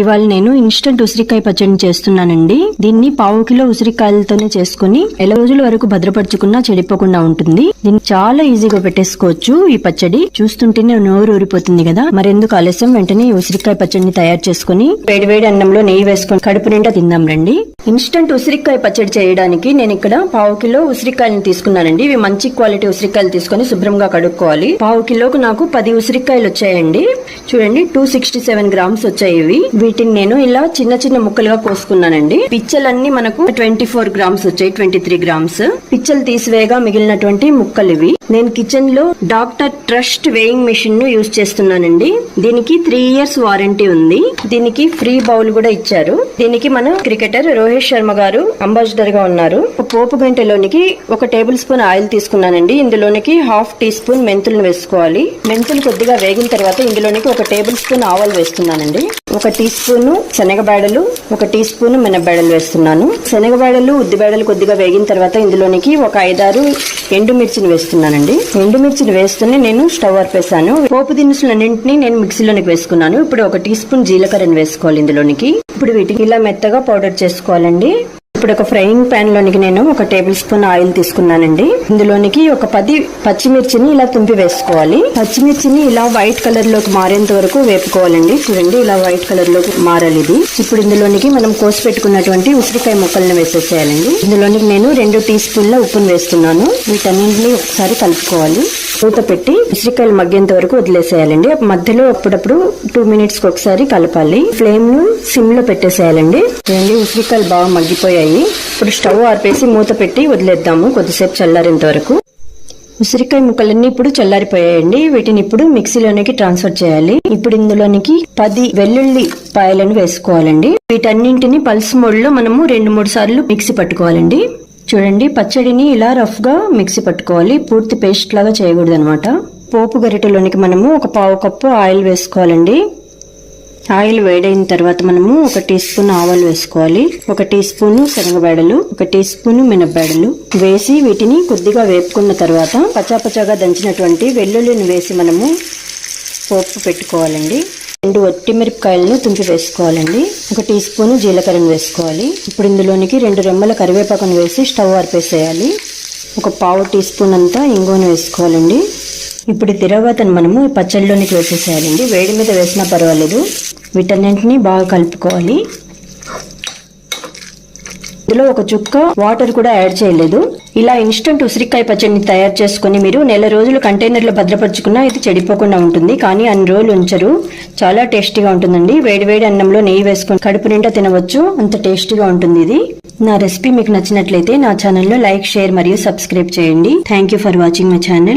ఇవాళ నేను ఇన్స్టంట్ ఉసిరికాయ పచ్చడిని చేస్తున్నానండి. దీన్ని పావు కిలో ఉసిరికాయలతోనే చేసుకుని నెల రోజుల వరకు భద్రపరచుకున్నా చెడిపోకుండా ఉంటుంది. దీన్ని చాలా ఈజీగా పెట్టేసుకోవచ్చు ఈ పచ్చడి. చూస్తుంటేనే నోరు ఊరిపోతుంది కదా. మరెందుకు ఆలస్యం? వెంటనే ఈ ఉసిరికాయ పచ్చడిని తయారు చేసుకుని వేడివేడి అన్నంలో నెయ్యి వేసుకొని కడుపు నిండా తిందాం రండి. ఇన్స్టంట్ ఉసిరికాయ పచ్చడి చేయడానికి నేను ఇక్కడ పావు కిలో ఉసిరికాయలను తీసుకున్నానండి. ఇవి మంచి క్వాలిటీ ఉసిరికాయలు తీసుకొని శుభ్రంగా కడుక్కోవాలి. పావు కిలోకు నాకు పది ఉసిరికాయలు వచ్చాయండి. చూడండి టూ సిక్స్టీ సెవెన్ గ్రామ్స్ వచ్చాయి ఇవి. వీటిని నేను ఇలా చిన్న చిన్న ముక్కలుగా కోసుకున్నానండి. పిచ్చలన్నీ మనకు ట్వంటీ ఫోర్ గ్రామ్స్ వచ్చాయి ట్వంటీ త్రీ గ్రామ్స్. పిచ్చలు తీసివేయగా మిగిలినటువంటి ముక్కలు ఇవి. నేను కిచెన్లో డాక్టర్ ట్రస్ట్ వేయింగ్ మిషన్ను యూజ్ చేస్తున్నానండి. దీనికి త్రీ ఇయర్స్ వారంటీ ఉంది. దీనికి ఫ్రీ బౌల్ కూడా ఇచ్చారు. దీనికి మన క్రికెటర్ రోహిత్ శర్మ గారు అంబాసిడర్గా ఉన్నారు. ఒక పోపు గంటలోనికి ఒక టేబుల్ స్పూన్ ఆయిల్ తీసుకున్నానండి. ఇందులోనికి హాఫ్ టీ స్పూన్ మెంతులను వేసుకోవాలి. మెంతులు కొద్దిగా వేగిన తర్వాత ఇందులోనికి ఒక టేబుల్ స్పూన్ ఆవాలు వేస్తున్నానండి. ఒక టీ స్పూన్ శనగబేడలు ఒక టీ స్పూన్ మినబేడలు వేస్తున్నాను. శనగబేడలు ఉద్దిబేడలు కొద్దిగా వేగిన తర్వాత ఇందులోనికి ఒక ఐదారు ఎండుమిర్చిని వేస్తున్నానండి. ఎండుమిర్చిని వేస్తూనే నేను స్టవ్ ఆర్పేసాను పోపు దినుసులన్నింటినీ నేను మిక్సీలోనికి వేసుకున్నాను. ఇప్పుడు ఒక టీ స్పూన్ జీలకర్రని వేసుకోవాలి ఇందులోనికి. ఇప్పుడు వీటికి ఇలా మెత్తగా పౌడర్ చేసుకోవాలండి. ఇప్పుడు ఒక ఫ్రైయింగ్ ప్యాన్ లోనికి నేను ఒక టేబుల్ స్పూన్ ఆయిల్ తీసుకున్నానండి. ఇందులోనికి ఒక పది పచ్చిమిర్చిని ఇలా తుంపి వేసుకోవాలి. పచ్చిమిర్చిని ఇలా వైట్ కలర్లోకి మారేంత వరకు వేపుకోవాలండి. చూడండి ఇలా వైట్ కలర్లోకి మారాలి ఇది. ఇప్పుడు ఇందులోనికి మనం కోసి పెట్టుకున్నటువంటి ఉసిరికాయ ముక్కలను వేసేసేయాలండి. ఇందులోనికి నేను రెండు టీ స్పూన్ల ఉప్పును వేస్తున్నాను. వీటన్నింటిని ఒకసారి కలుపుకోవాలి. పూత పెట్టి ఉసిరికాయలు మగ్గేంత వరకు వదిలేసేయాలండి. మధ్యలో అప్పుడప్పుడు టూ మినిట్స్కి ఒకసారి కలపాలి. ఫ్లేమ్ను సిమ్లో పెట్టేసేయాలండి. చూడండి ఉసిరికాయలు బాగా మగ్గిపోయాయి. ఇప్పుడు స్టవ్ ఆర్పేసి మూత పెట్టి వదిలేద్దాము కొద్దిసేపు చల్లారేంత వరకు. ఉసిరికాయ ముక్కలన్నీ ఇప్పుడు చల్లారిపోయాయండి. వీటిని ఇప్పుడు మిక్సీలోనికి ట్రాన్స్ఫర్ చేయాలి. ఇప్పుడు ఇందులోనికి పది వెల్లుల్లి పాయలను వేసుకోవాలండి. వీటన్నింటిని పల్స్ మోడ్లో మనము రెండు మూడు సార్లు మిక్సీ పట్టుకోవాలండి. చూడండి పచ్చడిని ఇలా రఫ్గా మిక్సీ పట్టుకోవాలి. పూర్తి పేస్ట్ లాగా చేయకూడదు అనమాట పోపు గరిటెలోనికి మనము ఒక పావు కప్పు ఆయిల్ వేసుకోవాలండి. ఆయిల్ వేడైన తర్వాత మనము ఒక టీ స్పూన్ ఆవాలు వేసుకోవాలి. ఒక టీ స్పూన్ శనగబేడలు ఒక టీ స్పూన్ మినపబేడలు వేసి వీటిని కొద్దిగా వేపుకున్న తర్వాత పచాపచాగా దంచినటువంటి వెల్లుల్లిని వేసి మనము పోపు పెట్టుకోవాలండి. రెండు ఒట్టిమిరపకాయలను తుంచి వేసుకోవాలండి. ఒక టీ స్పూన్ జీలకర్రను వేసుకోవాలి. ఇప్పుడు ఇందులోనికి రెండు రెమ్మల కరివేపాకును వేసి స్టవ్ ఆర్పేసేయాలి. ఒక పావు టీ స్పూన్ అంతా ఇంగువను వేసుకోవాలండి. ఇప్పుడు ఈ తిరగతను మనము పచ్చళ్ళలోనికి వేసేసేయాలండి. వేడి మీద వేసినా పర్వాలేదు. వీటన్నింటినీ బాగా కలుపుకోవాలి. ఇందులో ఒక చుక్క వాటర్ కూడా యాడ్ చేయలేదు. ఇలా ఇన్స్టంట్ ఉసిరికాయ పచ్చడిని తయారు చేసుకుని మీరు నెల రోజులు కంటైనర్లో భద్రపరుచుకున్నా ఇది చెడిపోకుండా ఉంటుంది. కానీ అన్ని రోజులు ఉంచరు. చాలా టేస్టీగా ఉంటుందండి. వేడి వేడి అన్నంలో నెయ్యి వేసుకొని కడుపు నిండా తినవచ్చు. అంత టేస్టీగా ఉంటుంది ఇది. నా రెసిపీ మీకు నచ్చినట్లయితే నా ఛానల్లో లైక్ షేర్ మరియు సబ్స్క్రైబ్ చేయండి. Thank you for watching my channel